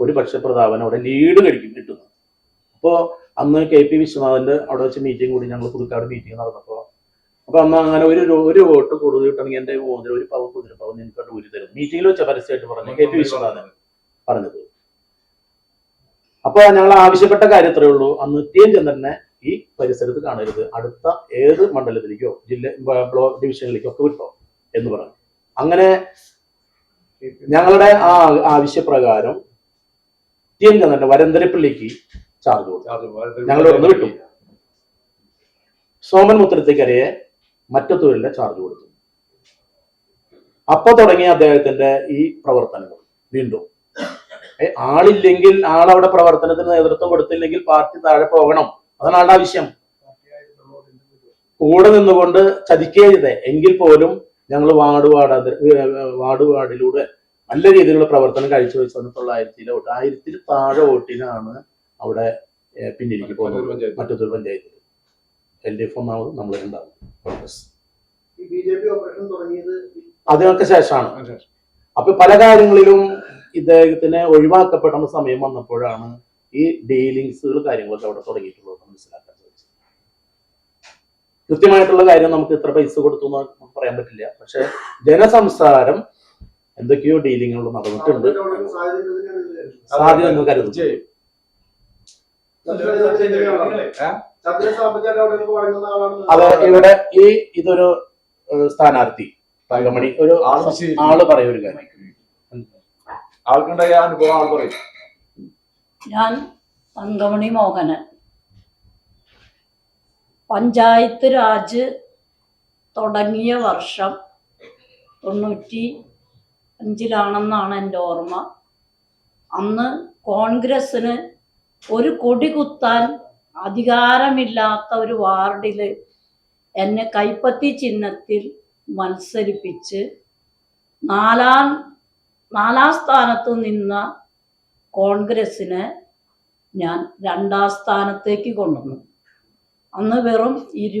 A: ഒരു പക്ഷെ പ്രതാപൻ അവിടെ ലീഡ് കഴിക്കും കിട്ടുന്നു അപ്പോൾ അന്ന് കെ പി വിശ്വനാഥന്റെ അവിടെ വെച്ച് മീറ്റിംഗ് കൂടി ഞങ്ങൾ പുതുക്കാട് മീറ്റിംഗ് നടന്നപ്പോൾ അപ്പൊ അന്ന് അങ്ങനെ ഒരു ഒരു വോട്ട് കൂടുതൽ കിട്ടണമെങ്കിൽ എന്റെ മോതിരം ഒരു പവൻ കുതിര പവൻ എനിക്ക് ഊരി തരും. മീറ്റിംഗിൽ വെച്ച പരസ്യമായിട്ട് പറഞ്ഞു കെ പി വിശ്വനാഥൻ പറഞ്ഞത്. അപ്പൊ ഞങ്ങൾ ആവശ്യപ്പെട്ട കാര്യം എത്രയേ ഉള്ളൂ. അന്ന് ടി എം ചന്ദ്രനെ ഈ പരിസരത്ത് കാണരുത്. അടുത്ത ഏത് മണ്ഡലത്തിലേക്കോ ജില്ല ബ്ലോക്ക് ഡിവിഷനിലേക്കോ ഒക്കെ വിട്ടോ എന്ന് പറഞ്ഞു. അങ്ങനെ ഞങ്ങളുടെ ആ ആവശ്യപ്രകാരം ടി എൻ ചന്ദ്രന്റെ വരന്തരപ്പള്ളിക്ക് ചാർജ് കൊടുത്തു. ഞങ്ങൾ ഒന്ന് വിട്ടു. സോമൻ മുത്തരത്തേക്കരയെ മറ്റത്തൂരിലെ ചാർജ് കൊടുത്തു. അപ്പൊ തുടങ്ങിയ അദ്ദേഹത്തിന്റെ ഈ പ്രവർത്തനങ്ങൾ വീണ്ടും. ആളില്ലെങ്കിൽ ആളവിടെ പ്രവർത്തനത്തിന് നേതൃത്വം കൊടുത്തില്ലെങ്കിൽ പാർട്ടി താഴെ പോകണം. അതാണ് ആളുടെ ആവശ്യം. കൂടെ നിന്നുകൊണ്ട് ചതിക്കരുത് എങ്കിൽ പോലും ഞങ്ങൾ വാർഡ് വാർഡ് വാർഡ് വാർഡിലൂടെ നല്ല രീതിയിലുള്ള പ്രവർത്തനം കാഴ്ചവെച്ചത് തൊള്ളായിരത്തിലെ വോട്ട് ആയിരത്തിൽ താഴെ വോട്ടിനാണ് അവിടെ പിന്നിലേക്ക് പോകുന്നത്. മറ്റൊരു പഞ്ചായത്തിൽ എൽ ഡി എഫ് ഒന്നാമത് നമ്മൾ ഉണ്ടാവും കോൺഗ്രസ്. അതിനൊക്കെ ശേഷമാണ്. അപ്പൊ പല കാര്യങ്ങളിലും ഇദ്ദേഹത്തിന് ഒഴിവാക്കപ്പെട്ട സമയം വന്നപ്പോഴാണ് ഈ ഡീലിങ്സുകൾ കാര്യങ്ങളൊക്കെ അവിടെ തുടങ്ങിയിട്ടുള്ളത് മനസ്സിലാക്കാൻ സാധിച്ചത്. കൃത്യമായിട്ടുള്ള കാര്യം നമുക്ക് ഇത്ര പൈസ കൊടുത്തു പറയാൻ പറ്റില്ല. പക്ഷെ ജനസംസാരം എന്തൊക്കെയോ ഡീലിങ്ങുകൾ നടന്നിട്ടുണ്ട്. സാധ്യത എന്ന് കരുതുന്നു.
D: അതെ സാമ്പത്തിക അവിടെ പറയുന്ന ആളാണ്
A: അത് ഇവിടെ ഈ ഇതൊരു സ്ഥാനാർത്ഥി തങ്കമണി ഒരു
B: ആൾ പറയൊരു
A: ആൾ പറയും ഒരു കാര്യം.
B: ആൾക്കുണ്ടായ അനുഭവം ആൾ പറയും.
E: ഞാൻ തങ്കമണി മോഹനൻ. പഞ്ചായത്ത് രാജ് തുടങ്ങിയ വർഷം തൊണ്ണൂറ്റി അഞ്ചിലാണെന്നാണ് എന്റെ ഓർമ്മ. അന്ന് കോൺഗ്രസ്സിന് ഒരു കൊടി കുത്താൻ അധികാരമില്ലാത്ത ഒരു വാർഡിൽ എന്നെ കൈപ്പത്തി ചിഹ്നത്തിൽ മത്സരിപ്പിച്ച് നാലാം നാലാം സ്ഥാനത്ത് നിന്ന കോൺഗ്രസ്സിനെ ഞാൻ രണ്ടാം സ്ഥാനത്തേക്ക് കൊണ്ടുവന്നു. അന്ന് വെറും ഇരു